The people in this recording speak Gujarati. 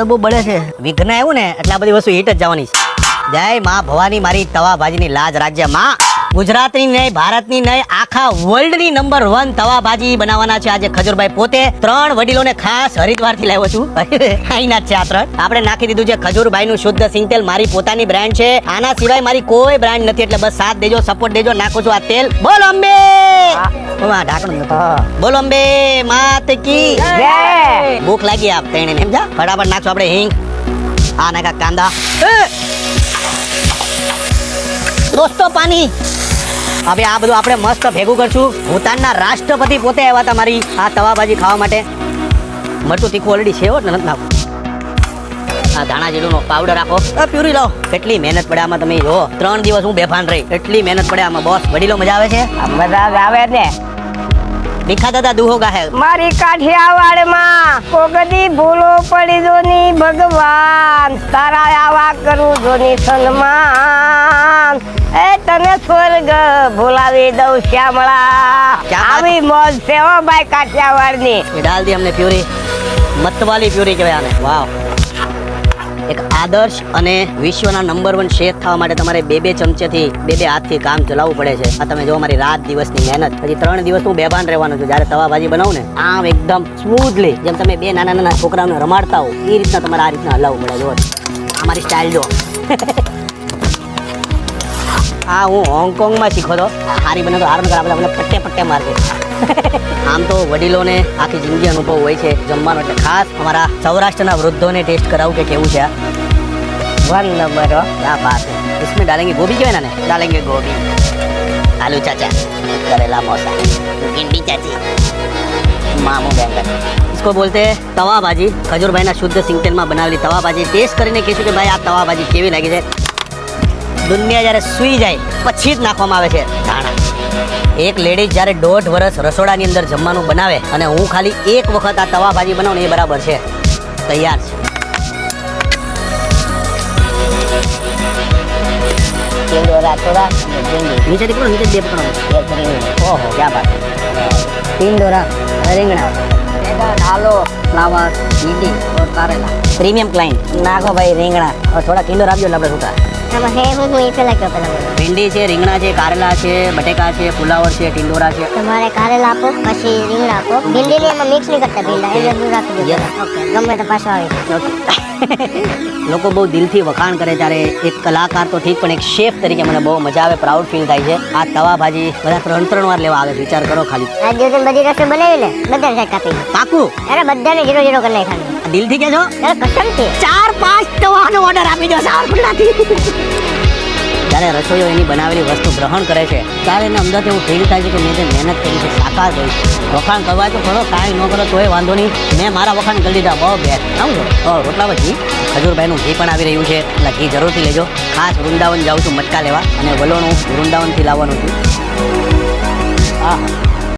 બહુ બળે છે. વિઘ્ન આવ્યું ને, એટલે આ બધી વસ્તુ હિટ જ જવાની છે. જય માં ભવાની મારી તવા ભાજીની લાજ રાજ્યમાં. ગુજરાતની નહીં ભારતની નહીં આખા વર્લ્ડની નંબર વન તવા ભાજી બનાવવાના છે આજે ખજૂરભાઈ પોતે. ત્રણ વડીલોને ખાસ હરિદ્વારથી લાવ્યો છું. અહીંના છે આ ત્રણ. આપણે નાખી દીધું છે ખજૂરભાઈ નું શુદ્ધ સિંગ તેલ મારી પોતાની બ્રાન્ડ છે. આના સિવાય મારી કોઈ બ્રાન્ડ નથી એટલે બસ સાથ દેજો સપોર્ટ દેજો નાખો છું આ તેલ. બોલ અંબે! ઢાંકણું બોલ અંબે માત કી ભૂખ લાગી આપ તેણે એમ જા. ફટાફટ નાખશું આપણે હિંગ. આ નાખા કાંદા. દોસ્તો પાણી હવે આ બધું આપણે મસ્ત ભેગું કરશું. ભૂતાનના રાષ્ટ્રપતિ પોતે આવ્યા હતા મારી આ તવાભાજી ખાવા માટે. મરચું તીખું ઓલરેડી છે નથી આ ધાણા જીરુંનો પાવડર રાખો પ્યુરી લો કેટલી મહેનત પડે આમાં તમે જો. ત્રણ દિવસ હું બેફાન રહી. એટલી મહેનત પડે આમાં. બોસ વડીલો મજા આવે છે? મજા આવે ને. દીખા દાદા દુહો ગાહે. મારી કાઠિયાવાડમાં કોગદી ભૂલો પડી જોની ભગવાન. તારા આવા કરું જોની સન્માન. ભગવાન એ તને સ્વર્ગ ભૂલાવી દઉં શ્યામળા. આવી મોજ છે હો ભાઈ કાઠિયાવાડની. ડાલ દી અમને પ્યુરી મતવાલી પ્યુરી કહેવાય આને. વાવ. એક આદર્શ અને વિશ્વના નંબર વન શેફ થવા માટે તમારે બે બે ચમચેથી બે બે હાથથી કામ ચલાવવું પડે છે. આ તમે જો મારી રાત દિવસની મહેનત. પછી ત્રણ દિવસ હું બેભાન રહેવાનું છું. જ્યારે તવા ભાજી બનાવું ને આમ એકદમ સ્મૂથલી જેમ તમે બે નાના નાના છોકરાઓને રમાડતા હો એ રીતના તમારે આ રીતના હલાવવું પડે. જો અમારી સ્ટાઇલ જો હા હું હોંગકોંગમાં શીખો તો હારી બને તો હાર નકર આપણે પટ્ટે પટ્ટે માર દે આમ તો વડીલોને આખી જિંદગી અનુભવ હોય છે જમવાનો એટલે ખાસ અમારા સૌરાષ્ટ્રના વૃદ્ધોને ટેસ્ટ કરાવું કે કેવું છે આ વન નંબર હો क्या बात है इसमें डालेंगे गोभी जो है ना ने डालेंगे गोभी आलू चाचा करेला मौसा भिंडी चाची मामू बैंगन इसको बोलते हैं तवा भाजी ખજૂરભાઈના શુદ્ધ સિંગ તેલમાં બનાવેલી તવા ભાજી ટેસ્ટ કરીને કહીશું કે ભાઈ આ તવા ભાજી કેવી લાગી છે દુનિયા જ્યારે સૂઈ જાય પછી જ નાખવામાં આવે છે. ધાણા એક લેડીઝ જ્યારે દોઢ વર્ષ રસોડાની અંદર જમવાનું બનાવે અને હું ખાલી એક વખત આ તવા ભાજી બનાવું ને એ બરાબર છે. તૈયાર છે. નીચેથી પકડો નીચે બે પકડો. ઓહો ક્યાં બાત. ટિંડોરા રીંગણા. આલો ફ્લાવર ઈડી ઓર કારેલા. પ્રીમિયમ ક્લાइंट નાખો ભાઈ રીંગણા. થોડા કિલો રાખજો આપણે છૂટા. ભીંડી છે રીંગણા છે કારેલા છે બટેકા છે ફુલાવર છે ટિંડોરા છે તમારે કારેલા આપો પછી રીંગણા આપો. ભીંડી ને એમાં મિક્સ નહીં કરતા ભીંડા. એ દૂર રાખી દો ઓકે ગમે તો પાછો આવી લોકો બહુ દિલથી વખાણ કરે ત્યારે એક કલાકાર તો ઠીક પણ એક શેફ તરીકે મને બહુ મજા આવે પ્રાઉડ ફીલ થાય છે. આ તવા ભાજી બધા ત્રણ ત્રણ વાર લેવા આવે છે વિચાર કરો ખાલી. આજ દિવસે બધી રસોઈ બનાવી લે બધાને સાઈડ કાપી. પાકું અરે બધાને જીરો જીરો કરી નાખવાનું દિલથી કહેજો અરે કસમથી ચાર પાંચ તવાનો ઓર્ડર આપી દો સાવરકુંડલાથી જ્યારે રસોઈઓ એની બનાવેલી વસ્તુ ગ્રહણ કરે છે, ત્યારે એને અંદર એવું ફીલ થાય છે કે મેં જે મહેનત કરી છે, સાકાર કરી વખાણ કરવા તો ખરો, કાંઈ ન કરો, તોય વાંધો નહીં. મેં મારા વખાણ કરી લીધા બહુ બેસ્ટ ઓ રોટલા પછી ખજૂરભાઈનું ઘી પણ આવી રહ્યું છે. એટલે ઘી જરૂરથી લેજો. ખાસ વૃંદાવન જાઉં છું મટકા લેવા અને વલોણું વૃંદાવનથી લાવવાનું છું. હા